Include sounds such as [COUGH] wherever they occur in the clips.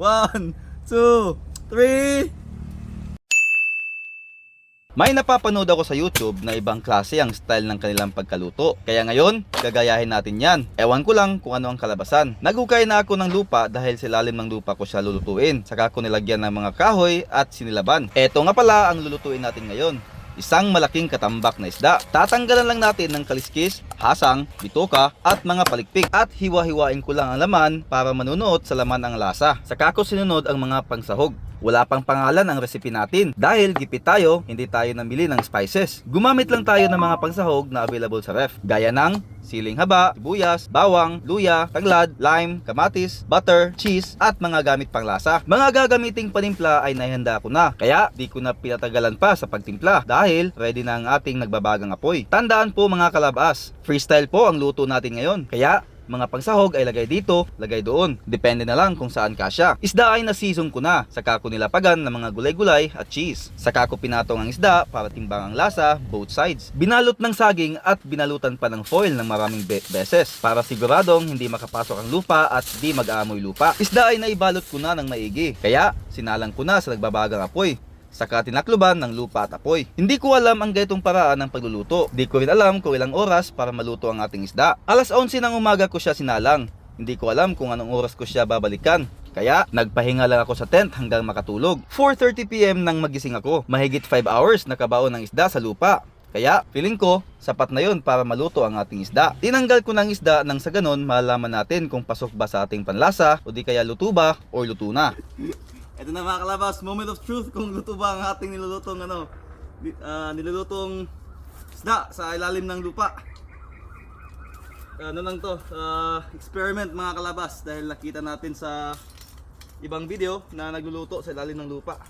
One, two, three. May napapanood ako sa YouTube na ibang klase ang style ng kanilang pagkaluto. Kaya ngayon, gagayahin natin yan. Ewan ko lang kung ano ang kalabasan. Nagukay na ako ng lupa dahil sa ilalim ng lupa ko siya lulutuin. Saka ko nilagyan ng mga kahoy at sinilaban. Eto nga pala ang lulutuin natin ngayon. Isang malaking katambak na isda. Tatanggalan lang natin ng kaliskis, hasang, bitoka, at mga palikpik. At hiwa-hiwain ko lang ang laman para manunuot sa laman ang lasa. Saka ko sinunod ang mga pangsahog. Wala pang pangalan ang recipe natin dahil gipit tayo, hindi tayo namili ng spices. Gumamit lang tayo ng mga pangsahog na available sa ref. Gaya ng siling haba, sibuyas, bawang, luya, tanglad, lime, kamatis, butter, cheese, at mga gamit pang lasa. Mga gagamiting panimpla ay naihanda ko na, kaya di ko na pinatagalan pa sa pagtimpla dahil ready na ang ating nagbabagang apoy. Tandaan po mga kalabas, freestyle po ang luto natin ngayon. Kaya mga pangsahog ay lagay dito, lagay doon. Depende na lang kung saan kasya. Isda ay na-season ko na. Saka ko nilapagan ng mga gulay-gulay at cheese. Saka ko pinatong ang isda para timbang ang lasa, both sides. Binalot ng saging at binalutan pa ng foil ng maraming be- beses para siguradong hindi makapasok ang lupa at di mag-aamoy lupa. Isda ay naibalot ko na ng maigi. Kaya sinalang ko na sa nagbabagang apoy saka tinakluban ng lupa at apoy. Hindi ko alam ang gaytong paraan ng pagluluto. Di ko rin alam kung ilang oras para maluto ang ating isda. Alas 11 ng umaga ko siya sinalang. Hindi ko alam kung anong oras ko siya babalikan. Kaya nagpahinga lang ako sa tent hanggang makatulog. 4.30pm nang magising ako. Mahigit 5 hours nakabaon ng isda sa lupa. Kaya, feeling ko, sapat na yon para maluto ang ating isda. Tinanggal ko ng isda nang sa ganon malalaman natin kung pasok ba sa ating panlasa o di kaya luto ba or luto na. Ito na mga kalabas, moment of truth kung luto ba ang ating nilulutong ano, ah, nilulutong isda sa ilalim ng lupa. Ano lang to, ah, experiment mga kalabas dahil nakita natin sa ibang video na nagluluto sa ilalim ng lupa. [LAUGHS]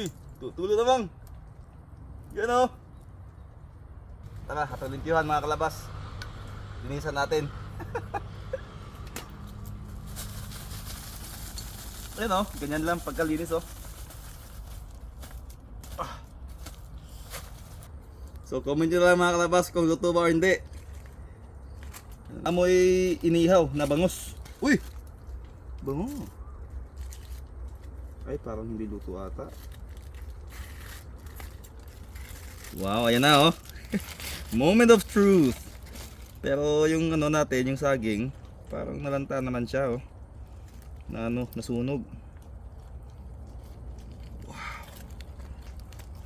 Eh, tutulo na bang? Yan o. Tara, hatalintihan mga kalabas. Linisan natin. Ayan o, ganyan lang pagkalinis o. Ah. So comment nyo lang mga kalabas kung luto ba or hindi. Amoy inihaw na bangus. Uy! Bango. Ay parang hindi luto ata. Wow, ayan na oh. [LAUGHS] Moment of truth. Pero yung ano natin, yung saging, parang nalanta naman siya oh. Na ano, nasunog. Wow.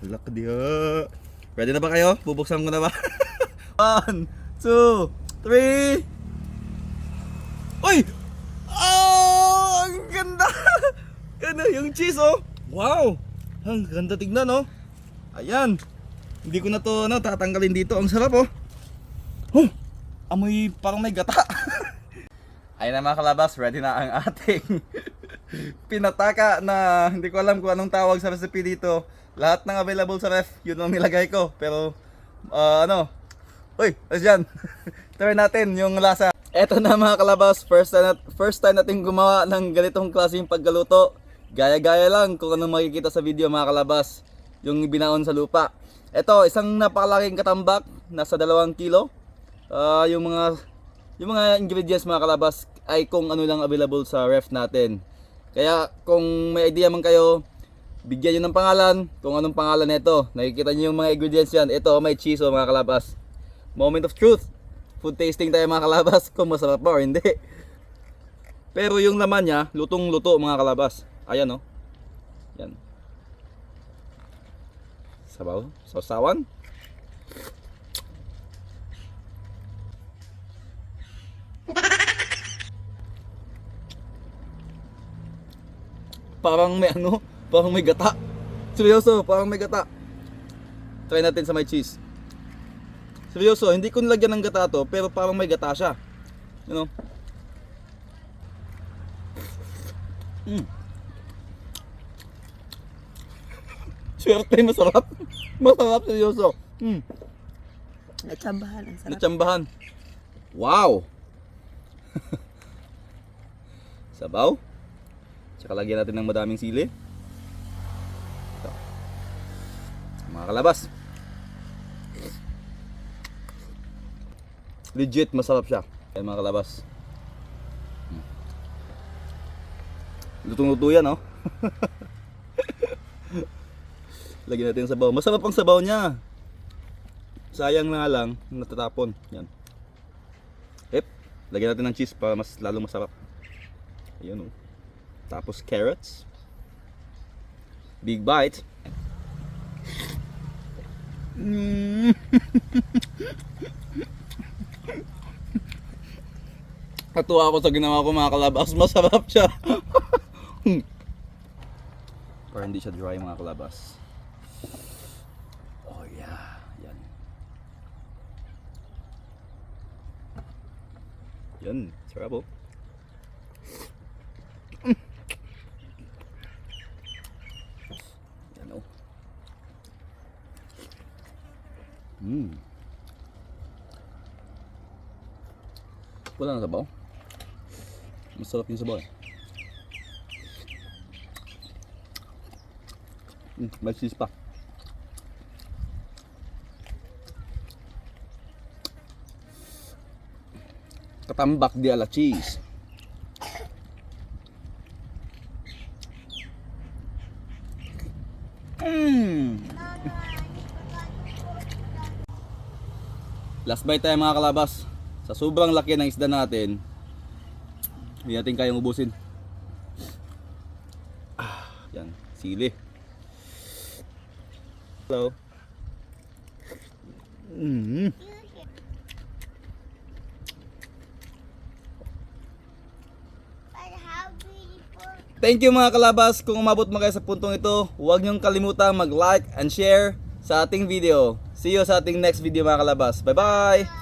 Halak diha. Ready na ba kayo? Bubuksan ko na ba? [LAUGHS] One, two, three. Uy! Oh! Ang ganda! [LAUGHS] Ano, yung cheese oh. Wow! Ang ganda tignan oh. Ayan. Hindi ko na to ano, tatanggalin dito. Ang sarap oh. Oh! Amoy parang may gata. [LAUGHS] Ayun na mga kalabas, ready na ang ating [LAUGHS] pinataka na hindi ko alam kung anong tawag sa recipe dito. Lahat ng available sa ref, yun ang nilagay ko. Pero, ah, ano, Uy, asyan. [LAUGHS] Try natin yung lasa. Eto na mga kalabas, first time, nat- first time natin gumawa ng ganitong klaseng paggaluto. Gaya-gaya lang kung anong makikita sa video mga kalabas. Yung binaon sa lupa. Eto, isang napakalaking katambak, nasa dalawang kilo. Ah, yung mga yung mga ingredients mga kalabas ay kung ano lang available sa ref natin. Kaya kung may idea man kayo, bigyan nyo ng pangalan kung anong pangalan nito. Nakikita nyo yung mga ingredients yan. Ito, may cheese o mga kalabas. Moment of truth. Food tasting tayo mga kalabas [LAUGHS] kung masarap ba or hindi. Pero yung laman niya, lutong-luto mga kalabas. Ayan o. Yan. Sabaw. Sausawan. Parang may ano, parang may gata. Seryoso, parang may gata. Try natin sa may cheese. Seryoso, hindi ko nilagyan ng gata to, pero parang may gata siya. You know? Mm. Swerte, masarap. [LAUGHS] Masarap, seryoso. Mm. Natsambahan ang sarap. Natsambahan. Wow! [LAUGHS] Sabaw. Tsaka lagyan natin ng madaming sili. Ito. Mga kalabas. Legit, masarap siya. Ayan mga kalabas. Hmm. Lutong-luto yan, oh. [LAUGHS] Lagyan natin yung sabaw. Masarap ang sabaw niya. Sayang na lang, natatapon. Yan. Ep, lagyan natin ng cheese para mas lalo masarap. Ayun, oh. Tapos carrots. Big bite. Mm. [LAUGHS] Natuwa ako sa ginawa ko mga kalabas. Masarap siya. Para hindi siya dry mga kalabas. Oh yeah. Yan. Yan. Sarap oh. Yan oh. Mm. Wala na sabaw. Masarap yung sabaw eh. Mm, may cheese pa. Katambak di ala cheese. Mm. Last bite tayo mga kalabas. Sa sobrang laki ng isda natin, hindi natin kayang ubusin. Ah, yan, sili. Hello. Mm. Thank you mga kalabas. Kung umabot mo kayo sa puntong ito, huwag niyong kalimutan mag-like and share sa ating video. See you sa ating next video mga kalabas. Bye-bye!